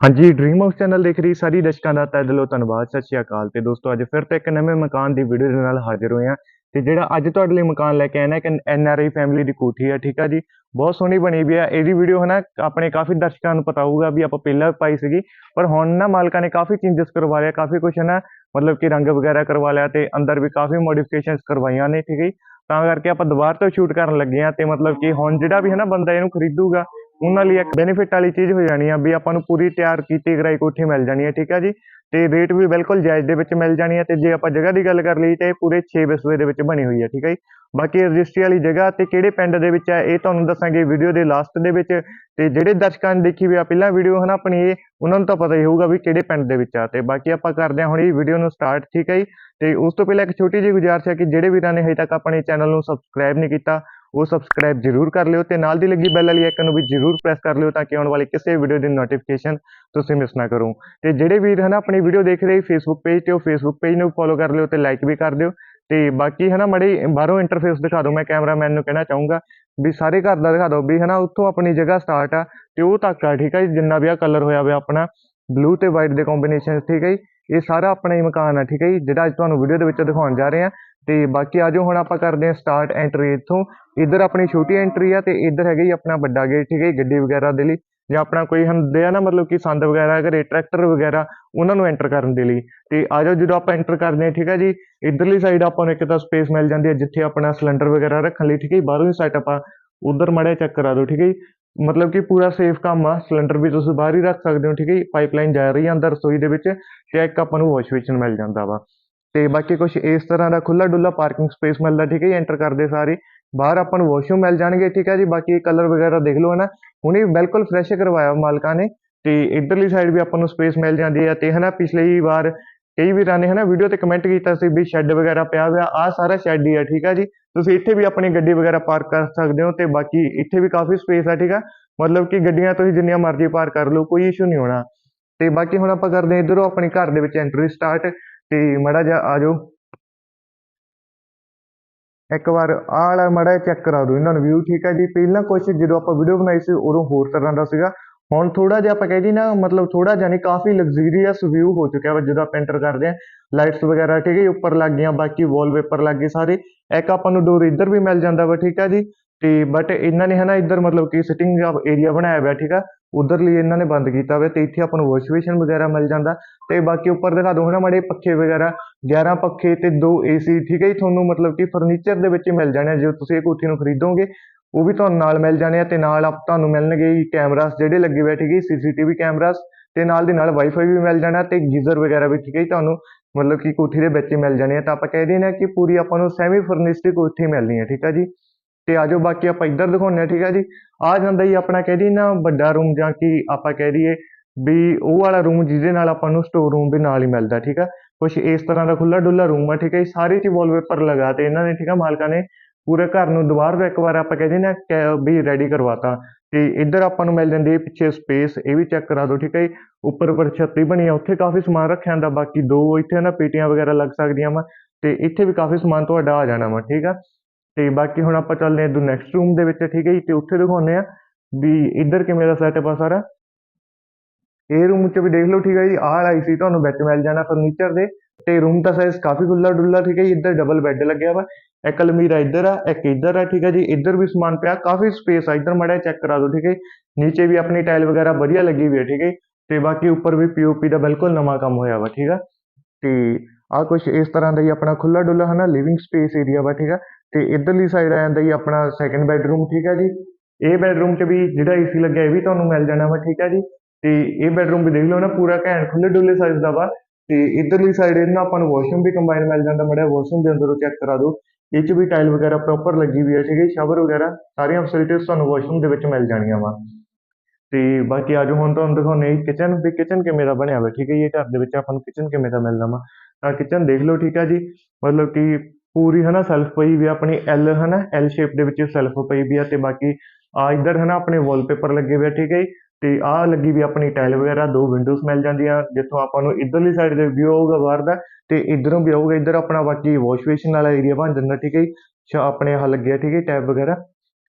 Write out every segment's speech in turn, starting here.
ਹਾਂਜੀ dream house channel ਦੇਖ ਰਹੀ ਸਾਰੀ ਦਰਸ਼ਕਾਂ ਦਾ ਤਹਿ ਦਿਲੋਂ ਧੰਨਵਾਦ, ਸਤਿ ਸ਼੍ਰੀ ਅਕਾਲ। ਤੇ ਦੋਸਤੋ, ਅੱਜ ਫਿਰ ਤੋਂ ਇੱਕ ਨਵੇਂ ਮਕਾਨ ਦੀ ਵੀਡੀਓ ਦੇ ਨਾਲ ਹਾਜ਼ਰ ਹੋਏ ਹਾਂ। ਤੇ ਜਿਹੜਾ ਅੱਜ ਤੁਹਾਡੇ ਲਈ ਮਕਾਨ ਲੈ ਕੇ ਆਏ ਨਾ, ਇੱਕ ਐਨ ਆਰ ਆਈ ਫੈਮਿਲੀ ਦੀ ਕੋਠੀ ਆ, ਠੀਕ ਆ ਜੀ? ਬਹੁਤ ਸੋਹਣੀ ਬਣੀ ਵੀ ਆ। ਇਹਦੀ ਵੀਡੀਓ ਹਨਾ, ਆਪਣੇ ਕਾਫੀ ਦਰਸ਼ਕਾਂ ਨੂੰ ਪਤਾ ਹੋਊਗਾ ਵੀ ਆਪਾਂ ਪਹਿਲਾਂ ਪਾਈ ਸੀਗੀ, ਪਰ ਹੁਣ ਨਾ ਮਾਲਕਾਂ ਨੇ ਕਾਫੀ ਚੇਂਜਸ ਕਰਵਾ ਲਿਆ, ਕਾਫੀ ਕੁਝ ਨਾ ਮਤਲਬ ਕਿ ਰੰਗ ਵਗੈਰਾ ਕਰਵਾ ਲਿਆ ਤੇ ਅੰਦਰ ਵੀ ਕਾਫੀ ਮੋਡੀਫਿਕੇਸ਼ਨਸ ਕਰਵਾਈਆਂ ਨੇ, ਠੀਕ ਹੈ ਜੀ? ਤਾਂ ਕਰਕੇ ਆਪਾਂ ਦੁਬਾਰਾ ਤੋਂ ਸ਼ੂਟ ਕਰਨ ਲੱਗੇ ਹਾਂ ਤੇ ਮਤਲਬ ਕਿ ਹੁਣ ਜਿਹੜਾ ਵੀ ਹੈ ਨਾ ਬੰਦਾ ਇਹਨੂੰ ਖਰੀਦੂਗਾ ਉਹਨਾਂ ਲਈ ਇੱਕ ਬੈਨੀਫਿਟ ਵਾਲੀ ਚੀਜ਼ ਹੋ ਜਾਣੀ ਆ ਵੀ ਆਪਾਂ ਨੂੰ ਪੂਰੀ ਤਿਆਰ ਕੀਤੀ ਕਰਾਈ ਕੋਠੀ ਮਿਲ ਜਾਣੀ ਹੈ ਠੀਕ ਆ ਜੀ? ਤੇ ਰੇਟ ਵੀ ਬਿਲਕੁਲ ਜਾਇਜ਼ ਦੇ ਵਿੱਚ ਮਿਲ ਜਾਣੀ ਹੈ ਤੇ ਜੇ ਆਪਾਂ ਜਗ੍ਹਾ ਦੀ ਗੱਲ ਕਰ ਲਈ ਤੇ ਇਹ ਪੂਰੇ 6 ਵਿਸਵੇ ਦੇ ਵਿੱਚ ਬਣੀ ਹੋਈ ਹੈ ਠੀਕ ਹੈ ਜੀ? ਬਾਕੀ ਰਜਿਸਟਰੀ ਵਾਲੀ ਜਗ੍ਹਾ ਤੇ ਕਿਹੜੇ ਪਿੰਡ ਦੇ ਵਿੱਚ ਹੈ ਇਹ ਤੁਹਾਨੂੰ ਦੱਸਾਂਗੇ ਵੀਡੀਓ ਦੇ ਲਾਸਟ ਦੇ ਵਿੱਚ। ਤੇ ਜਿਹੜੇ ਦਰਸ਼ਕਾਂ ਨੇ ਦੇਖੀ ਵੀ ਆ, ਪਹਿਲਾਂ ਵੀਡੀਓ ਹਨਾ ਆਪਣੀ ਇਹ, ਉਹਨਾਂ ਨੂੰ ਤਾਂ ਪਤਾ ਹੀ ਹੋਊਗਾ ਵੀ ਕਿਹੜੇ ਪਿੰਡ ਦੇ ਵਿੱਚ ਆ। ਤੇ ਬਾਕੀ ਆਪਾਂ ਕਰਦੇ ਹਾਂ ਹੁਣ ਇਹ ਵੀਡੀਓ ਨੂੰ ਸਟਾਰਟ ਠੀਕ ਹੈ ਜੀ? ਤੇ ਉਸ ਤੋਂ ਪਹਿਲਾਂ ਇੱਕ ਛੋਟੀ ਜਿਹੀ ਗੁਜ਼ਾਰਿਸ਼ ਹੈ ਕਿ ਜਿਹੜੇ ਵੀਰਾਂ ਨੇ ਹਜੇ ਤੱਕ ਆਪਣੇ ਚੈਨਲ ਨੂੰ ਸਬਸਕ੍ਰਾਈਬ ਨਹੀਂ ਕੀਤਾ ਉਹ ਸਬਸਕ੍ਰਾਈਬ ਜ਼ਰੂਰ ਕਰ ਲਿਓ ਤੇ ਨਾਲ ਦੀ ਲੱਗੀ ਬੈਲ ਵਾਲੀ ਆਈਕਨ ਨੂੰ ਵੀ ਜ਼ਰੂਰ ਪ੍ਰੈਸ ਕਰ ਲਿਓ ਤਾਂ ਕਿ ਆਉਣ ਵਾਲੀ ਕਿਸੇ ਵੀਡੀਓ ਦੀ ਨੋਟੀਫਿਕੇਸ਼ਨ ਤੁਸੀਂ ਮਿਸ ਨਾ ਕਰੋ। ਤੇ ਜਿਹੜੇ ਵੀਰ ਹਨ ਆਪਣੀ ਵੀਡੀਓ ਦੇਖ ਰਹੇ ਫੇਸਬੁੱਕ ਪੇਜ ਤੇ, ਉਹ ਫੇਸਬੁੱਕ ਪੇਜ ਨੂੰ ਫੋਲੋ ਕਰ ਲਿਓ ਤੇ ਲਾਈਕ ਵੀ ਕਰ ਦਿਓ। ਤੇ ਬਾਕੀ ਹਨਾ ਮੜੀ ਬਾਹਰੋਂ ਇੰਟਰਫੇਸ ਦਿਖਾ ਦਿਓ, ਮੈਂ ਕੈਮਰਾਮੈਨ ਨੂੰ ਕਹਿਣਾ ਚਾਹੂੰਗਾ ਵੀ ਸਾਰੇ ਘਰ ਦਾ ਦਿਖਾ ਦਿਓ ਵੀ ਹਨਾ ਉੱਥੋਂ ਆਪਣੀ ਜਗ੍ਹਾ ਸਟਾਰਟ ਆ ਤੇ ਉਹ ਤੱਕ ਆ, ਠੀਕ ਆ ਜੀ? ਜਿੰਨਾ ਵੀ ਆ ਕਲਰ ਹੋਇਆ ਹੋਇਆ ਆਪਣਾ ਬਲੂ ਤੇ ਵਾਈਟ ਦੇ ਕੰਬੀਨੇਸ਼ਨ ਠੀਕ ਹੈ ਜੀ? ਇਹ ਸਾਰਾ ਆਪਣਾ ਹੀ ਮਕਾਨ ਆ ਠੀਕ ਹੈ ਜੀ? ਜਿਹੜਾ ਅੱਜ ਤੁਹਾਨੂੰ ਵੀਡੀਓ ਦੇ ਵਿੱਚ ਦਿਖਾਉਣ ਜਾ ਰਹੇ ਆ ਤੇ ਬਾਕੀ ਆਜੋ ਹੁਣ ਆਪਾਂ ਕਰਦੇ ਹਾਂ ਸਟਾਰਟ ਐਂਟਰੀ ਇੱਥੋਂ। ਇੱਧਰ ਆਪਣੀ ਛੋਟੀ ਐਂਟਰੀ ਆ ਤੇ ਇੱਧਰ ਹੈਗਾ ਜੀ ਆਪਣਾ ਵੱਡਾ ਗੇਟ ਠੀਕ ਹੈ ਜੀ, ਗੱਡੀ ਵਗੈਰਾ ਦੇ ਲਈ। ਜਾਂ ਆਪਣਾ ਕੋਈ ਹੁੰਦੇ ਆ ਨਾ ਮਤਲਬ ਕਿ ਸੰਦ ਵਗੈਰਾ ਘਰੇ ਟਰੈਕਟਰ ਵਗੈਰਾ ਉਹਨਾਂ ਨੂੰ ਐਂਟਰ ਕਰਨ ਦੇ ਲਈ। ਤੇ ਜਾਓ ਜਦੋਂ ਆਪਾਂ ਐਂਟਰ ਕਰਦੇ ਹਾਂ ਠੀਕ ਹੈ ਜੀ? ਇੱਧਰਲੀ ਸਾਈਡ ਆਪਾਂ ਨੂੰ ਇੱਕ ਤਾਂ ਸਪੇਸ ਮਿਲ ਜਾਂਦੀ ਹੈ ਜਿੱਥੇ ਆਪਣਾ ਸਿਲੰਡਰ ਵਗੈਰਾ ਰੱਖਣ ਲਈ ਠੀਕ ਹੈ ਜੀ, ਬਾਹਰੋਂ ਹੀ ਸਾਈਡ ਆਪਾਂ ਉਧਰ ਮੜਿਆ ਚੈੱਕ ਕਰਾ ਦਿਓ ਠੀਕ ਹੈ ਜੀ? ਮਤਲਬ ਕਿ ਪੂਰਾ ਸੇਫ ਕੰਮ ਆ ਸਿਲੰਡਰ ਵੀ ਤੁਸੀਂ ਬਾਹਰ ਹੀ ਰੱਖ ਸਕਦੇ ਹੋ, ਠੀਕ ਹੈ ਜੀ? ਪਾਈਪਲਾਈਨ ਜਾ ਰਹੀ ਆ ਅੰਦਰ ਰਸੋਈ ਦੇ ਵਿੱਚ ਤੇ ਇੱਕ ਆਪਾਂ ਨੂੰ ਵਾਸ਼ ਬੇਸਿਨ ਮਿਲ ਜਾਂਦਾ ਵਾ। ਤੇ ਬਾਕੀ ਕੁਝ ਇਸ ਤਰ੍ਹਾਂ ਦਾ ਖੁੱਲਾ ਡੁੱਲਾ ਪਾਰਕਿੰਗ ਸਪੇਸ ਮਿਲਦਾ, ਠੀਕ ਹੈ ਜੀ? ਐਂਟਰ ਕਰਦੇ ਸਾਰੇ। ਬਾਹਰ ਆਪਾਂ ਨੂੰ ਵਾਸ਼ਰੂਮ ਮਿਲ ਜਾਣਗੇ, ਠੀਕ ਹੈ ਜੀ? ਬਾਕੀ ਕਲਰ ਵਗੈਰਾ ਦੇਖ ਲਓ ਹਨਾ ਹੁਣੇ ਬਿਲਕੁਲ ਫਰੈਸ਼ ਕਰਵਾਇਆ ਮਾਲਕਾਂ ਨੇ ਤੇ ਇਧਰਲੀ ਸਾਈਡ ਵੀ ਆਪਾਂ ਨੂੰ ਸਪੇਸ ਮਿਲ ਜਾਂਦੀ ਹੈ ਤੇ ਹਨਾ ਪਿਛਲੀ ਵਾਰ ਕਈ ਵੀਰਾਂ ਨੇ ਹਨਾ ਵੀਡੀਓ ਤੇ ਕਮੈਂਟ ਕੀਤਾ ਸੀ ਵੀ ਸ਼ੈੱਡ ਵਗੈਰਾ ਪਿਆ ਹੋਇਆ ਆ ਸਾਰਾ ਸ਼ੈੱਡ ਹੀ ਆ, ਠੀਕ ਆ ਜੀ। ਤੁਸੀਂ ਇੱਥੇ ਵੀ ਆਪਣੀ ਗੱਡੀ ਵਗੈਰਾ ਪਾਰਕ ਕਰ ਸਕਦੇ ਹੋ ਤੇ ਬਾਕੀ ਇੱਥੇ ਵੀ ਕਾਫੀ ਸਪੇਸ ਆ, ਠੀਕ ਆ। ਮਤਲਬ ਕਿ ਗੱਡੀਆਂ ਤੁਸੀਂ ਜਿੰਨੀਆਂ ਮਰਜ਼ੀ ਪਾਰਕ ਕਰ ਲਓ, ਕੋਈ ਇਸ਼ੂ ਨਹੀਂ ਹੋਣਾ। ਤੇ ਬਾਕੀ ਹੁਣ ਆਪਾਂ ਕਰਦੇ ਹਾਂ ਇਧਰੋਂ ਆਪਣੇ ਘਰ ਦੇ ਵਿੱਚ ਐਂਟਰੀ ਸਟਾਰਟ ਤੇ ਮੜਾ ਜਾ ਆ ਜਾਓ। ਇੱਕ ਵਾਰ ਆਹ ਵਾਲਾ ਮੜਾ ਚੈੱਕ ਕਰਾ ਦਿਓ, ਇਹਨਾਂ ਨੂੰ ਵਿਊ ਠੀਕ ਹੈ ਜੀ। ਪਹਿਲਾਂ ਕੁਝ ਜਦੋਂ ਆਪਾਂ ਵੀਡੀਓ ਬਣਾਈ ਸੀ, ਉਦੋਂ ਹੋਰ ਤਰ੍ਹਾਂ ਦਾ ਸੀਗਾ। ਹੁਣ ਥੋੜਾ ਜਿਹਾ ਆਪਾਂ ਕਹਿ ਜੀ ਨਾ ਮਤਲਬ ਥੋੜਾ ਜਿਹਾ ਨਹੀਂ ਕਾਫੀ ਲਗਜ਼ਰੀਅਸ ਵਿਊ ਹੋ ਚੁੱਕਿਆ ਵਾ ਜਦੋਂ ਆਪਾਂ ਐਂਟਰ ਕਰਦੇ ਹਾਂ। ਲਾਈਟਸ ਵਗੈਰਾ ਠੀਕ ਹੈ ਜੀ, ਉੱਪਰ ਲੱਗ ਗਈਆਂ ਬਾਕੀ ਵਾਲਪੇਪਰ ਲੱਗ ਗਏ ਸਾਰੇ। ਇੱਕ ਆਪਾਂ ਨੂੰ ਡੋਰ ਇੱਧਰ ਵੀ ਮਿਲ ਜਾਂਦਾ ਵਾ ਠੀਕ ਹੈ ਜੀ। ਤੇ ਬਟ ਇਹਨਾਂ ਨੇ ਹਨਾ ਇੱਧਰ ਮਤਲਬ ਕਿ ਸਿਟਿੰਗ ਏਰੀਆ ਬਣਾਇਆ ਹੋਇਆ ਠੀਕ ਆ। ਉਧਰ ਲਈ ਇਹਨਾਂ ਨੇ ਬੰਦ ਕੀਤਾ ਹੋਇਆ ਤੇ ਇੱਥੇ ਆਪਾਂ ਨੂੰ ਵਾਸ਼ ਬੇਸਿਨ ਵਗੈਰਾ ਮਿਲ ਜਾਂਦਾ। ਤੇ ਬਾਕੀ ਉੱਪਰ ਦਿਖਾ ਦੋ ਹਨਾ ਮਾੜੇ ਪੱਖੇ ਵਗੈਰਾ 11 ਪੱਖੇ ਤੇ ਦੋ ਏਸੀ ਠੀਕ ਹੈ ਜੀ। ਤੁਹਾਨੂੰ ਮਤਲਬ ਕਿ ਫਰਨੀਚਰ ਦੇ ਵਿੱਚ ਮਿਲ ਜਾਣੇ ਆ ਜੇ ਤੁਸੀਂ ਇਹ ਕੋਠੀ ਨੂੰ ਖਰੀਦੋਗੇ। ਉਹ ਵੀ ਤੁਹਾਨੂੰ ਨਾਲ ਮਿਲ ਜਾਣੇ ਆ ਤੇ ਨਾਲ ਆਪ ਤੁਹਾਨੂੰ ਮਿਲਣਗੇ ਕੈਮਰਾਸ ਜਿਹੜੇ ਲੱਗੇ ਹੋਏ ਆ, ਠੀਕ ਹੈ ਸੀਸੀਟੀਵੀ ਕੈਮਰਾਸ ਤੇ ਨਾਲ ਦੀ ਨਾਲ ਵਾਈਫਾਈ ਵੀ ਮਿਲ ਜਾਣਾ ਤੇ ਗੀਜ਼ਰ ਵਗੈਰਾ ਵੀ ਠੀਕ ਹੈ ਤੁਹਾਨੂੰ ਮਤਲਬ ਕਿ ਕੋਠੀ ਦੇ ਵਿੱਚ ਮਿਲ ਜਾਣੇ ਆ। ਤਾਂ ਆਪਾਂ ਕਹਿ ਦਿੰਦੇ ਆ ਕਿ ਪੂਰੀ ਆਪਾਂ ਨੂੰ ਸੈਮੀ ਫਰਨਿਸ਼ਡ ਕੋਠੀ ਮਿਲਣੀ ਹੈ ਠੀਕ ਹੈ ਜੀ? ਤੇ ਆਜੋ ਬਾਕੀ ਆਪਾਂ ਇੱਧਰ ਦਿਖਾਉਂਦੇ ਆ ਠੀਕ ਹੈ ਜੀ? ਆ ਜਾਂਦਾ ਹੀ ਆਪਣਾ ਕਹਿ ਦਈਏ ਨਾ ਵੱਡਾ ਰੂਮ ਜਾਂ ਕਿ ਆਪਾਂ ਕਹਿ ਦਈਏ ਵੀ ਉਹ ਵਾਲਾ ਰੂਮ ਜਿਹਦੇ ਨਾਲ ਆਪਾਂ ਨੂੰ ਸਟੋਰ ਰੂਮ ਵੀ ਨਾਲ ਹੀ ਮਿਲਦਾ ਠੀਕ ਆ ਕੁਝ ਇਸ ਤਰ੍ਹਾਂ ਦਾ ਖੁੱਲਾ ਡੁੱਲਾ ਰੂਮ ਆ ਠੀਕ ਹੈ ਜੀ? ਸਾਰੇ ਚ ਵਾਲਪੇਪਰ ਲਗਾ ਤੇ ਇਹਨਾਂ ਨੇ ਠੀਕ ਆ ਮਾਲਕਾਂ ਨੇ ਪੂਰੇ ਘਰ ਨੂੰ ਦੁਬਾਰਾ ਤੋਂ ਇੱਕ ਵਾਰ ਆਪਾਂ ਕਹਿ ਦਿੰਦੇ ਆ ਵੀ ਰੈਡੀ ਕਰਵਾਤਾ, ਤੇ ਇੱਧਰ ਆਪਾਂ ਨੂੰ ਮਿਲ ਜਾਂਦੀ ਹੈ ਪਿੱਛੇ ਸਪੇਸ ਇਹ ਵੀ ਚੈੱਕ ਕਰਾ ਦਿਓ, ਠੀਕ ਹੈ ਜੀ? ਉੱਪਰ ਉੱਪਰ ਛੱਤੀ ਬਣੀ ਆ, ਉੱਥੇ ਕਾਫੀ ਸਮਾਨ ਰੱਖਿਆ ਹੁੰਦਾ ਬਾਕੀ ਦੋ ਇੱਥੇ ਨਾ ਪੇਟੀਆਂ ਵਗੈਰਾ ਲੱਗ ਸਕਦੀਆਂ ਵਾ, ਤੇ ਇੱਥੇ ਵੀ ਕਾਫੀ ਸਮਾਨ ਤੁਹਾਡਾ ਆ ਜਾਣਾ ਵਾ, ਠੀਕ ਆ? ਤੇ ਬਾਕੀ ਹੁਣ ਆਪਾਂ ਚੱਲਦੇ ਹਾਂ ਇਦੋਂ ਨੈਕਸਟ ਰੂਮ ਦੇ ਵਿੱਚ, ਠੀਕ ਹੈ ਜੀ? ਤੇ ਉੱਥੇ ਦਿਖਾਉਂਦੇ ਆ ਵੀ ਇੱਧਰ ਕਿਵੇਂ ਦਾ ਸੈਟਅਪ ਆ ਸਾਰਾ। ਇਹ ਰੂਮ ਚ ਵੀ ਦੇਖ ਲਓ, ਠੀਕ ਹੈ ਜੀ? ਆਹ ਵਾਲਾ ਸੀ ਤੁਹਾਨੂੰ ਵਿੱਚ ਮਿਲ ਜਾਣਾ ਫਰਨੀਚਰ ਦੇ, ਤੇ ਰੂਮ ਦਾ ਸਾਈਜ਼ ਕਾਫੀ ਖੁੱਲਾ ਡੁੱਲਾ ਠੀਕ ਹੈ ਜੀ? ਇੱਧਰ ਡਬਲ ਬੈੱਡ ਲੱਗਿਆ ਵਾ ਇੱਕ ਅਲਮੀਰਾ ਇੱਧਰ ਆ, ਇੱਕ ਇੱਧਰ ਆ, ਠੀਕ ਹੈ ਜੀ। ਇੱਧਰ ਵੀ ਸਮਾਨ ਪਿਆ, ਕਾਫੀ ਸਪੇਸ ਆ। ਇੱਧਰ ਮੜਿਆ ਚੈੱਕ ਕਰਾ ਦਿਓ, ਠੀਕ ਹੈ ਨੀਚੇ ਵੀ ਆਪਣੀ ਟਾਈਲ ਵਗੈਰਾ ਵਧੀਆ ਲੱਗੀ ਹੋਈ ਹੈ ਠੀਕ ਹੈ ਤੇ ਬਾਕੀ ਉੱਪਰ ਵੀ ਪੀਓਪੀ ਦਾ ਬਿਲਕੁਲ ਨਵਾਂ ਕੰਮ ਹੋਇਆ ਵਾ, ਠੀਕ ਆ। ਤੇ ਆ ਕੁਝ ਇਸ ਤਰ੍ਹਾਂ ਦਾ ਹੀ ਆਪਣਾ ਖੁੱਲਾ ਡੁੱਲਾ ਹਨਾ ਲਿਵਿੰਗ ਸਪੇਸ ਏਰੀਆ ਵਾ, ਠੀਕ ਆ। ਤੇ ਇਧਰਲੀ ਸਾਈਡ ਆ ਜਾਂਦਾ ਜੀ ਆਪਣਾ ਸੈਕੰਡ ਬੈਡਰੂਮ ਠੀਕ ਆ ਜੀ। ਇਹ ਬੈਡਰੂਮ 'ਚ ਵੀ ਜਿਹੜਾ ਏਸੀ ਲੱਗਿਆ, ਇਹ ਵੀ ਤੁਹਾਨੂੰ ਮਿਲ ਜਾਣਾ ਵਾ, ਠੀਕ ਆ ਜੀ। ਤੇ ਇਹ ਬੈਡਰੂਮ ਵੀ ਦੇਖ ਲਓ ਨਾ, ਪੂਰਾ ਘੈਂਟ ਖੁੱਲੇ ਡੁੱਲੇ ਸਾਈਜ਼ ਦਾ ਵਾ। ਤੇ ਇਧਰਲੀ ਸਾਈਡ ਇਹਨਾਂ ਆਪਾਂ ਨੂੰ ਵਾਸ਼ਰੂਮ ਵੀ ਕੰਬਾਈਨ ਮਿਲ ਜਾਂਦਾ ਮੜਿਆ ਵਾਸ਼ਰੂਮ ਦੇ ਅੰਦਰੋਂ ਚੈੱਕ ਕਰਾ ਦਿਓ। ਇਹ 'ਚ ਵੀ ਟਾਈਲ ਵਗੈਰਾ ਪ੍ਰੋਪਰ ਲੱਗੀ ਹੋਈ ਹੈ ਠੀਕ ਹੈ ਸ਼ਾਵਰ ਵਗੈਰਾ, ਸਾਰੀਆਂ ਫੈਸਿਲਿਟੀਆਂ ਤੁਹਾਨੂੰ ਵਾਸ਼ਰੂਮ ਦੇ ਵਿੱਚ ਮਿਲ ਜਾਣੀਆਂ ਵਾ। ਤੇ ਬਾਕੀ ਆਜੋ ਹੁਣ ਤੁਹਾਨੂੰ ਦਿਖਾਉਂਦੇ ਕਿਚਨ ਵੀ ਕਿਚਨ ਕਿਵੇਂ ਦਾ ਬਣਿਆ ਹੋਇਆ, ਠੀਕ ਹੈ ਜੀ, ਇਹ ਘਰ ਦੇ ਵਿੱਚ ਆਪਾਂ ਨੂੰ ਕਿਚਨ ਕਿਵੇਂ ਦਾ ਮਿਲਦਾ ਵਾ। ਤਾਂ ਕਿਚਨ ਦੇਖ ਲਓ, ਠੀਕ ਆ ਜੀ, ਮਤਲਬ ਕਿ ਪੂਰੀ ਹਨਾ ਸੈਲਫ ਪਈ ਵੀ ਆ, ਆਪਣੀ ਐਲ ਹਨਾ ਐਲ ਸ਼ੇਪ ਦੇ ਵਿੱਚ ਸੈਲਫ ਪਈ ਵੀ ਆ, ਤੇ ਬਾਕੀ ਆ ਇੱਧਰ ਹਨਾ ਆਪਣੇ ਵਾਲਪੇਪਰ ਲੱਗੇ ਹੋਏ ਆ, ਠੀਕ ਹੈ ਜੀ। ਤੇ ਆ ਲੱਗੀ ਵੀ ਆਪਣੀ ਟਾਈਲ ਵਗੈਰਾ, ਦੋ ਵਿੰਡੋਜ਼ ਮਿਲ ਜਾਂਦੀਆਂ, ਜਿੱਥੋਂ ਆਪਾਂ ਨੂੰ ਇਧਰਲੀ ਸਾਈਡ ਦੇ ਵਿਊ ਆਊਗਾ ਬਾਹਰ ਦਾ, ਤੇ ਇਧਰੋਂ ਵੀ ਆਊਗਾ, ਇੱਧਰ ਆਪਣਾ ਬਾਕੀ ਵਾਸ਼ ਬੇਸਿਨ ਵਾਲਾ ਏਰੀਆ ਬਣ ਜਾਂਦਾ, ਠੀਕ ਹੈ ਜੀ? ਅੱਛਾ ਆਪਣੇ ਆਹ ਲੱਗਿਆ, ਠੀਕ ਹੈ ਟੈਬ ਵਗੈਰਾ।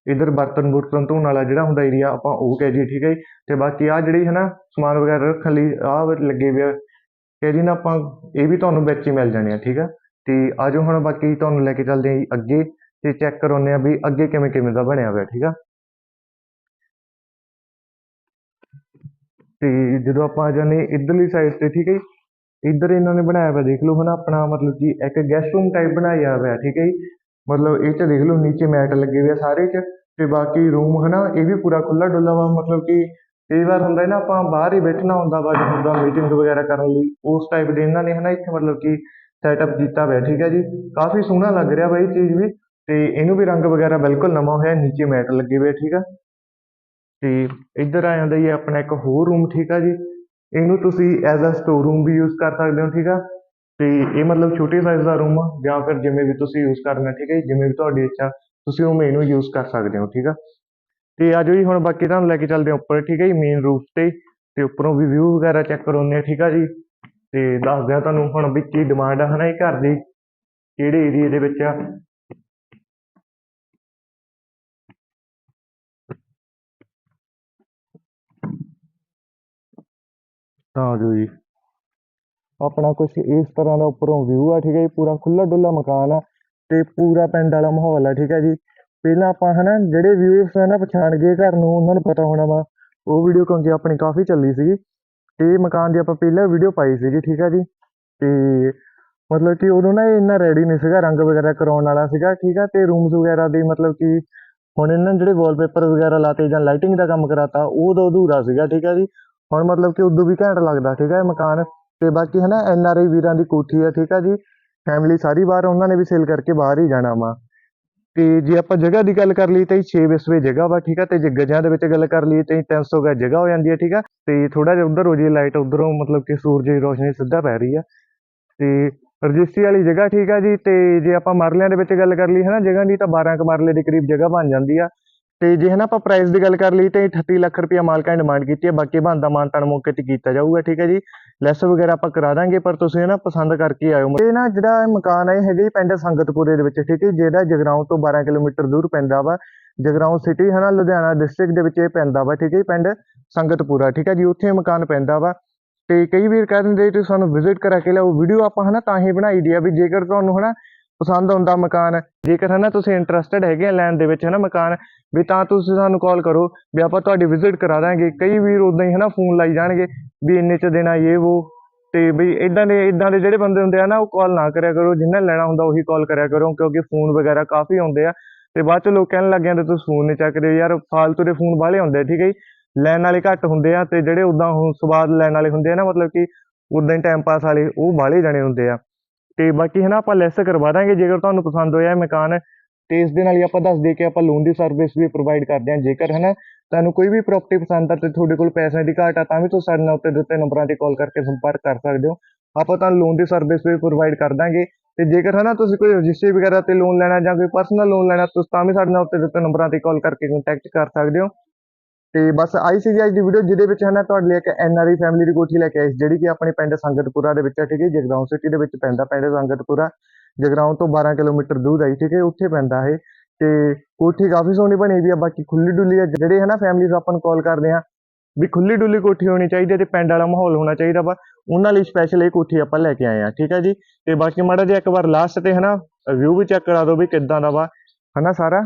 ਇੱਧਰ ਬਰਤਨ ਬੁਰਤਨ ਧੋਣ ਵਾਲਾ ਜਿਹੜਾ ਹੁੰਦਾ ਏਰੀਆ ਆਪਾਂ ਉਹ ਕਹਿ ਦਈਏ, ਠੀਕ ਹੈ ਜੀ? ਤੇ ਬਾਕੀ ਆ ਜਿਹੜੀ ਹੈ ਨਾ ਸਮਾਨ ਵਗੈਰਾ ਰੱਖਣ ਲਈ ਆਹ ਲੱਗੇ ਹੋਏ ਆ। ਕਹਿ ਦਈਏ ਨਾ ਆਪਾਂ, ਇਹ ਵੀ ਤੁਹਾਨੂੰ ਵਿੱਚ ਹੀ ਮਿਲ ਜਾਣੇ ਆ ਠੀਕ ਆ ਤੇ ਆਜੋ ਹੁਣ ਬਾਕੀ ਤੁਹਾਨੂੰ ਲੈ ਕੇ ਚੱਲਦੇ ਹਾਂ ਜੀ ਅੱਗੇ, ਤੇ ਚੈੱਕ ਕਰਾਉਂਦੇ ਆ ਵੀ ਅੱਗੇ ਕਿਵੇਂ ਕਿਵੇਂ ਦਾ ਬਣਿਆ ਹੋਇਆ, ਠੀਕ ਆ? ਤੇ ਜਦੋਂ ਆਪਾਂ ਆ ਜਾਂਦੇ ਇੱਧਰਲੀ ਸਾਈਡ ਤੇ, ਠੀਕ ਹੈ ਜੀ? ਇੱਧਰ ਇਹਨਾਂ ਨੇ ਬਣਾਇਆ ਹੋਇਆ ਦੇਖ ਲਓ ਹਨਾ ਆਪਣਾ ਮਤਲਬ ਕਿ ਇੱਕ ਗੈਸਟ ਰੂਮ ਟਾਈਪ ਬਣਾਇਆ ਹੋਇਆ ਠੀਕ ਹੈ ਜੀ? ਮਤਲਬ ਇਹ 'ਚ ਦੇਖ ਲਓ ਨੀਚੇ ਮੈਟ ਲੱਗੇ ਹੋਏ ਆ ਸਾਰੇ 'ਚ, ਤੇ ਬਾਕੀ ਰੂਮ ਹਨਾ, ਇਹ ਵੀ ਪੂਰਾ ਖੁੱਲਾ ਡੁੱਲਾ ਵਾ, ਮਤਲਬ ਕਿ ਕਈ ਵਾਰ ਹੁੰਦਾ ਨਾ ਆਪਾਂ ਬਾਹਰ ਹੀ ਬੈਠਣਾ ਹੁੰਦਾ ਵਾ ਜਿੱਦਾਂ ਮੀਟਿੰਗ ਵਗੈਰਾ ਕਰਨ ਲਈ, ਉਸ ਟਾਈਪ ਦੇ ਇਹਨਾਂ ਨੇ ਹਨਾ ਇੱਥੇ ਮਤਲਬ ਕਿ ਸੈਟਅਪ ਕੀਤਾ ਹੋਇਆ, ਠੀਕ ਹੈ ਜੀ? ਕਾਫੀ ਸੋਹਣਾ ਲੱਗ ਰਿਹਾ ਵਾ ਇਹ ਚੀਜ਼ ਵੀ, ਤੇ ਇਹਨੂੰ ਵੀ ਰੰਗ ਵਗੈਰਾ ਬਿਲਕੁਲ ਨਵਾਂ ਹੋਇਆ, ਨੀਚੇ ਮੈਟ ਲੱਗੇ ਹੋਏ ਠੀਕ ਆ? ਤੇ ਇੱਧਰ ਆ ਜਾਂਦਾ ਜੀ ਆਪਣਾ ਇੱਕ ਹੋਰ ਰੂਮ ਠੀਕ ਆ ਜੀ। ਇਹਨੂੰ ਤੁਸੀਂ ਐਜ਼ ਅ ਸਟੋਰ ਰੂਮ ਵੀ ਯੂਜ਼ ਕਰ ਸਕਦੇ ਹੋ ਠੀਕ ਆ? ਤੇ ਇਹ ਮਤਲਬ ਛੋਟੇ ਸਾਈਜ਼ ਦਾ ਰੂਮ ਆ ਜਾਂ ਫਿਰ ਜਿਵੇਂ ਵੀ ਤੁਸੀਂ ਯੂਜ਼ ਕਰਨਾ ਠੀਕ ਹੈ ਜੀ, ਜਿਵੇਂ ਵੀ ਤੁਹਾਡੀ ਇੱਛਾ ਤੁਸੀਂ ਉਵੇਂ ਇਹਨੂੰ ਯੂਜ਼ ਕਰ ਸਕਦੇ ਹੋ ਠੀਕ ਆ? ਤੇ ਆਜੋ ਜੀ ਹੁਣ ਬਾਕੀ ਤੁਹਾਨੂੰ ਲੈ ਕੇ ਚੱਲਦੇ ਹਾਂ ਉੱਪਰ ਠੀਕ ਹੈ ਜੀ? ਮੇਨ ਰੂਫ ਤੇ ਤੇ ਉੱਪਰੋਂ ਵੀ ਵਿਊ ਵਗੈਰਾ ਚੈੱਕ ਕਰਾਉਂਦੇ ਆ ਠੀਕ ਆ ਜੀ? ਤੇ ਦੱਸਦੇ ਆ ਤੁਹਾਨੂੰ ਹੁਣ ਵੀ ਕੀ ਡਿਮਾਂਡ ਆ ਹਨਾ ਇਹ ਘਰ ਦੀ ਕਿਹੜੇ ਏਰੀਏ ਦੇ ਵਿੱਚ ਆ? ਤਾਂ ਆਜੋ ਜੀ। ਆਪਣਾ ਕੁਝ ਇਸ ਤਰ੍ਹਾਂ ਦਾ ਉੱਪਰੋਂ ਵਿਊ ਆ, ਠੀਕ ਹੈ ਜੀ। ਪੂਰਾ ਖੁੱਲਾ ਡੁੱਲਾ ਮਕਾਨ ਆ ਤੇ ਪੂਰਾ ਪਿੰਡ ਵਾਲਾ ਮਾਹੌਲ ਆ, ਠੀਕ ਹੈ ਜੀ। ਪਹਿਲਾਂ ਆਪਾਂ ਹਨਾ, ਜਿਹੜੇ ਵਿਊਅਰਸ ਆ ਪਛਾਣ ਗਏ ਘਰ ਨੂੰ, ਉਹਨਾਂ ਨੂੰ ਪਤਾ ਹੋਣਾ ਵਾ। ਉਹ ਵੀਡੀਓ ਕਿਉਂਕਿ ਆਪਣੀ ਕਾਫੀ ਚੱਲੀ ਸੀਗੀ। ਤੇ ਮਕਾਨ ਦੀ ਆਪਾਂ ਪਹਿਲਾਂ ਵੀਡੀਓ ਪਾਈ ਸੀਗੀ, ਠੀਕ ਹੈ ਜੀ। ਤੇ ਮਤਲਬ ਕਿ ਉਦੋਂ ਨਾ ਇਹ ਇੰਨਾ ਰੈਡੀ ਨਹੀਂ ਸੀਗਾ, ਰੰਗ ਵਗੈਰਾ ਕਰਾਉਣ ਵਾਲਾ ਸੀਗਾ, ਠੀਕ ਆ। ਤੇ ਰੂਮਸ ਵਗੈਰਾ ਦੀ ਮਤਲਬ ਕਿ ਹੁਣ ਇਹਨਾਂ ਨੇ ਜਿਹੜੇ ਵਾਲਪੇਪਰ ਵਗੈਰਾ ਲਾਤੇ ਜਾਂ ਲਾਈਟਿੰਗ ਦਾ ਕੰਮ ਕਰਾਤਾ, ਉਹ ਉਦੋਂ ਅਧੂਰਾ ਸੀਗਾ, ਠੀਕ ਹੈ ਜੀ। ਹੁਣ ਮਤਲਬ ਕਿ ਉਦੋਂ ਵੀ ਘੈਂਟ ਲੱਗਦਾ, ਠੀਕ ਹੈ, ਇਹ ਮਕਾਨ। ਤੇ ਬਾਕੀ ਹਨਾ ਐਨ ਆਰ ਆਈ ਵੀਰਾਂ ਦੀ ਕੋਠੀ ਆ, ਠੀਕ ਆ ਜੀ। ਫੈਮਿਲੀ ਸਾਰੀ ਬਾਹਰ, ਉਹਨਾਂ ਨੇ ਵੀ ਸੇਲ ਕਰਕੇ ਬਾਹਰ ਹੀ ਜਾਣਾ ਵਾ। ਤੇ ਜੇ ਆਪਾਂ ਜਗ੍ਹਾ ਦੀ ਗੱਲ ਕਰ ਲਈ ਤਾਂ 6 ਵਿਸਵੇ ਜਗ੍ਹਾ ਵਾ, ਠੀਕ ਆ, ਤੇ ਜੇ ਗਜਾਂ ਦੇ ਵਿੱਚ ਗੱਲ ਕਰ ਲਈ ਤਾਂ 300 ਗਜ ਜਗ੍ਹਾ ਹੋ ਜਾਂਦੀ ਹੈ ਠੀਕ ਆ। ਤੇ ਥੋੜਾ ਜਿਹਾ ਉਧਰ ਹੋ ਜੇ ਲਾਈਟ ਉਧਰੋਂ ਮਤਲਬ ਕਿ ਸੂਰਜ ਦੀ ਰੋਸ਼ਨੀ ਸਿੱਧਾ ਪੈ ਰਹੀ ਆ। ਤੇ ਰਜਿਸਟਰੀ ਵਾਲੀ ਜਗ੍ਹਾ, ਠੀਕ ਆ ਜੀ, ਤੇ ਜੇ ਆਪਾਂ ਮਰਲਿਆਂ ਦੇ ਵਿੱਚ ਗੱਲ ਕਰ ਲਈ ਹਨਾ, ਜਗ੍ਹਾ ਦੀ, ਤਾਂ 12 ਕੁ ਮਰਲੇ ਦੇ ਕਰੀਬ ਜਗ੍ਹਾ ਬਣ ਜਾਂਦੀ ਆ। ਤੇ ਜੇ ਹਨਾ ਆਪਾਂ ਪ੍ਰਾਈਸ ਦੀ ਗੱਲ ਕਰ ਲਈ ਤਾਂ 38 ਲੱਖ ਰੁਪਇਆ ਮਾਲਕਾਂ ਨੇ ਡਿਮਾਂਡ ਕੀਤੀ ਹੈ, ਬਾਕੀ ਬਣਦਾ ਮਾਨਤਾਨ ਮੌਕੇ ਤੇ ਕੀਤਾ ਜਾਊਗਾ, ਠੀਕ ਹੈ ਜੀ। ਲੈਸ ਵਗੈਰਾ ਆਪਾਂ ਕਰਾ ਦਾਂਗੇ, ਪਰ ਤੁਸੀਂ ਨਾ ਪਸੰਦ ਕਰਕੇ ਆਇਓ। ਇਹ ਨਾ ਜਿਹੜਾ ਮਕਾਨ ਹੈ ਹੈਗਾ ਜੀ ਪਿੰਡ ਸੰਗਤਪੁਰੇ ਦੇ ਵਿੱਚ, ਠੀਕ ਹੈ ਜਿਹੜਾ ਜਗਰਾਉਂ ਤੋਂ 12 ਕਿਲੋਮੀਟਰ ਦੂਰ ਪੈਂਦਾ ਵਾ। ਜਗਰਾਉਂ ਸਿਟੀ ਹੈ ਲੁਧਿਆਣਾ ਡਿਸਟ੍ਰਿਕਟ ਦੇ ਵਿੱਚ ਇਹ ਪੈਂਦਾ ਵਾ, ਠੀਕ ਹੈ ਜੀ, ਪਿੰਡ ਸੰਗਤਪੁਰਾ, ਠੀਕ ਹੈ ਜੀ, ਉੱਥੇ ਇਹ ਮਕਾਨ ਪੈਂਦਾ ਵਾ। ਤੇ ਕਈ ਵੀਰ ਕਹਿੰਦੇ ਤੁਸੀਂ ਸਾਨੂੰ ਵਿਜ਼ਿਟ ਕਰਾ ਕੇ ਲਿਆਓ। ਵੀਡੀਓ ਆਪਾਂ ਹਨਾ ਤਾਂ ਹੀ ਬਣਾਈ ਦੀ ਆ ਵੀ ਜੇਕਰ ਤੁਹਾਨੂੰ ਹਨਾ ਪਸੰਦ ਆਉਂਦਾ ਮਕਾਨ। ਜੇਕਰ ਹਨਾ ਤੁਸੀਂ ਇੰਟਰਸਟਿਡ ਹੈਗੇ ਆ ਲੈਣ ਦੇ ਵਿੱਚ ਹਨਾ ਮਕਾਨ ਵੀ ਤਾਂ ਤੁਸੀਂ ਸਾਨੂੰ ਕਾਲ ਕਰੋ ਵੀ ਆਪਾਂ ਤੁਹਾਡੀ ਵਿਜ਼ਿਟ ਕਰਾ ਦਾਂਗੇ। ਕਈ ਵੀਰ ਉਦਾਂ ਹੀ ਹਨਾ ਫੋਨ ਲਾਈ ਜਾਣਗੇ ਵੀ ਇੰਨੇ ਚ ਦੇਣਾ ਇਹ ਉਹ ਤੇ ਵੀ ਇਦਾਂ ਦੇ ਇਦਾਂ ਦੇ ਜਿਹੜੇ ਬੰਦੇ ਹੁੰਦੇ ਆ ਨਾ ਉਹ ਕਾਲ ਨਾ ਕਰਿਆ ਕਰੋ। ਜਿੰਨਾ ਲੈਣਾ ਹੁੰਦਾ ਉਹੀ ਕਾਲ ਕਰਿਆ ਕਰੋ ਕਿਉਂਕਿ ਫੋਨ ਵਗੈਰਾ ਕਾਫੀ ਆਉਂਦੇ ਆ। ਤੇ ਬਾਅਦ ਚ ਲੋਕ ਕਹਿਣ ਲੱਗ ਜਾਂਦੇ ਤੁਸੀਂ ਫੋਨ ਨਹੀਂ ਚੱਕਦੇ ਯਾਰ ਫਾਲਤੂ ਦੇ ਫੋਨ ਬਾਹਲੇ ਹੁੰਦੇ ਆ, ਠੀਕ ਹੈ ਜੀ? ਲੈਣ ਵਾਲੇ ਘੱਟ ਹੁੰਦੇ ਆ ਤੇ ਜਿਹੜੇ ਉਦਾਂ ਹੁਣ ਸਵਾਦ ਲੈਣ ਵਾਲੇ ਹੁੰਦੇ ਆ ਨਾ ਮਤਲਬ ਕਿ ਉਦਾਂ ਹੀ ਟਾਈਮ ਪਾਸ ਵਾਲੇ ਉਹ ਬਾਹਲੇ ਜਾਣੇ ਹੁੰਦੇ ਆ। ਤੇ ਬਾਕੀ ਹੈ ਨਾ ਆਪਾਂ ਲੈਸ ਕਰਵਾ ਦਾਂਗੇ, ਜੇਕਰ ਤੁਹਾਨੂੰ ਪਸੰਦ ਹੋਇਆ ਮਕਾਨ, ਤੇ ਇਸ ਦੇ ਨਾਲ ਹੀ ਆਪਾਂ ਦੱਸ ਦੇ ਕਿ ਆਪਾਂ ਲੋਨ ਦੀ ਸਰਵਿਸ ਵੀ ਪ੍ਰੋਵਾਈਡ ਕਰਦੇ ਹਾਂ। ਜੇਕਰ ਹੈ ਨਾ ਤੁਹਾਨੂੰ ਕੋਈ ਵੀ ਪ੍ਰਾਪਰਟੀ ਪਸੰਦ ਆ ਤੇ ਤੁਹਾਡੇ ਕੋਲ ਪੈਸਿਆਂ ਦੀ ਘਾਟ ਆ, ਤਾਂ ਵੀ ਤੁਸੀਂ ਸਾਡੇ ਨਾਲ ਉੱਤੇ ਦਿੱਤੇ ਨੰਬਰਾਂ ਤੇ ਕਾਲ ਕਰਕੇ ਸੰਪਰਕ ਕਰ ਸਕਦੇ ਹੋ। ਆਪਾਂ ਤੁਹਾਨੂੰ ਲੋਨ ਦੀ ਸਰਵਿਸ ਵੀ ਪ੍ਰੋਵਾਈਡ ਕਰ ਦਾਂਗੇ। ਤੇ ਜੇਕਰ ਹੈ ਨਾ ਤੁਸੀਂ ਕੋਈ ਰਜਿਸਟਰੀ ਵਗੈਰਾ ਤੇ ਲੋਨ ਲੈਣਾ ਜਾਂ ਕੋਈ ਪਰਸਨਲ ਲੋਨ ਲੈਣਾ, ਤੁਸੀਂ ਤਾਂ ਵੀ ਸਾਡੇ ਨਾਲ ਉੱਤੇ ਦਿੱਤੇ ਨੰਬਰਾਂ ਤੇ ਕਾਲ ਕਰਕੇ ਕੰਟੈਕਟ ਕਰ ਸਕਦੇ ਹੋ। ਤੇ ਬਸ ਆਈ ਸੀਗੀ ਅੱਜ ਦੀ ਵੀਡੀਓ ਜਿਹਦੇ ਵਿੱਚ ਹੈ ਨਾ ਤੁਹਾਡੇ ਲਈ ਇੱਕ ਐਨਆਰਆਈ ਫੈਮਿਲੀ ਦੀ ਕੋਠੀ ਲੈ ਕੇ ਆਈ ਸੀ, ਜਿਹੜੀ ਕਿ ਆਪਣੇ ਪਿੰਡ ਸੰਗਤਪੁਰਾ ਦੇ ਵਿੱਚ ਹੈ ਠੀਕ ਹੈ ਜਗਰਾਉਂ ਸਿਟੀ ਦੇ ਵਿੱਚ ਪੈਂਦਾ, ਪਿੰਡ ਸੰਗਤਪੁਰਾ, ਜਗਰਾਉਂ ਤੋਂ 12 ਕਿਲੋਮੀਟਰ ਦੂਰ ਆਈ ਠੀਕ ਹੈ, ਉੱਥੇ ਪੈਂਦਾ ਇਹ। ਤੇ ਕੋਠੀ ਕਾਫੀ ਸੋਹਣੀ ਬਣੀ ਵੀ ਆ, ਬਾਕੀ ਖੁੱਲੀ ਡੁੱਲੀ ਆ, ਜਿਹੜੇ ਹੈ ਨਾ ਫੈਮਲੀਜ਼ ਆਪਾਂ ਨੂੰ ਕਾਲ ਕਰਦੇ ਆ ਵੀ ਖੁੱਲੀ ਡੁੱਲੀ ਕੋਠੀ ਹੋਣੀ ਚਾਹੀਦੀ ਹੈ ਤੇ ਪਿੰਡ ਵਾਲਾ ਮਾਹੌਲ ਹੋਣਾ ਚਾਹੀਦਾ ਵਾ, ਉਹਨਾਂ ਲਈ ਸਪੈਸ਼ਲ ਇਹ ਕੋਠੀ ਆਪਾਂ ਲੈ ਕੇ ਆਏ ਆ ਠੀਕ ਹੈ ਜੀ। ਤੇ ਬਾਕੀ ਮਾੜਾ ਜਿਹਾ ਇੱਕ ਵਾਰ ਲਾਸਟ ਤੇ ਹਨਾ ਵਿਊ ਵੀ ਚੈੱਕ ਕਰਾ ਦਿਓ ਵੀ ਕਿੱਦਾਂ ਦਾ ਵਾ ਹਨਾ ਸਾਰਾ।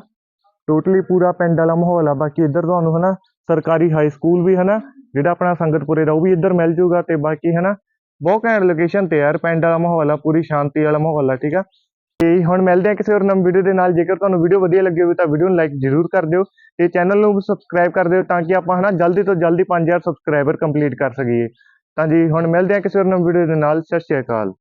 ਟੋਟਲੀ ਪੂਰਾ ਪਿੰਡ ਵਾਲਾ ਮਾਹੌਲ ਆ, ਬਾਕੀ ਇੱਧਰ ਤੁਹਾਨੂੰ ਹਨਾ ਸਰਕਾਰੀ ਹਾਈ ਸਕੂਲ ਵੀ ਹਨਾ, ਜਿਹੜਾ ਆਪਣਾ ਸੰਗਤਪੁਰੇ ਦਾ ਉਹ ਵੀ ਇੱਧਰ ਮਿਲ ਜੂਗਾ ਤੇ ਬਾਕੀ ਹਨਾ, ਬਹੁਤ ਘੈਂਟ ਲੋਕੇਸ਼ਨ ਤੇ ਯਾਰ, ਪਿੰਡ ਵਾਲਾ ਮਾਹੌਲ ਆ, ਪੂਰੀ ਸ਼ਾਂਤੀ ਵਾਲਾ ਮਾਹੌਲ ਆ, ਠੀਕ ਆ? ਤੇ ਹੁਣ ਮਿਲਦੇ ਆ ਕਿਸੇ ਹੋਰ ਨਵੀਂ ਵੀਡੀਓ ਦੇ ਨਾਲ, ਜੇਕਰ ਤੁਹਾਨੂੰ ਵੀਡੀਓ ਵਧੀਆ ਲੱਗੀ ਹੋਵੇ ਤਾਂ ਵੀਡੀਓ ਨੂੰ ਲਾਈਕ ਜ਼ਰੂਰ ਕਰ ਦਿਓ ਤੇ ਚੈਨਲ ਨੂੰ ਸਬਸਕ੍ਰਾਈਬ ਕਰ ਦਿਓ ਤਾਂ ਕਿ ਆਪਾਂ ਹਨਾ, ਜਲਦੀ ਤੋਂ ਜਲਦੀ 5000 ਸਬਸਕ੍ਰਾਈਬਰ ਕੰਪਲੀਟ ਕਰ ਸਕੀਏ। ਤਾਂ ਜੀ, ਹੁਣ ਮਿਲਦੇ ਆ ਕਿਸੇ ਹੋਰ ਨਵੀਂ ਵੀਡੀਓ ਦੇ ਨਾਲ, ਸਤਿ ਸ਼੍ਰੀ ਅਕਾਲ।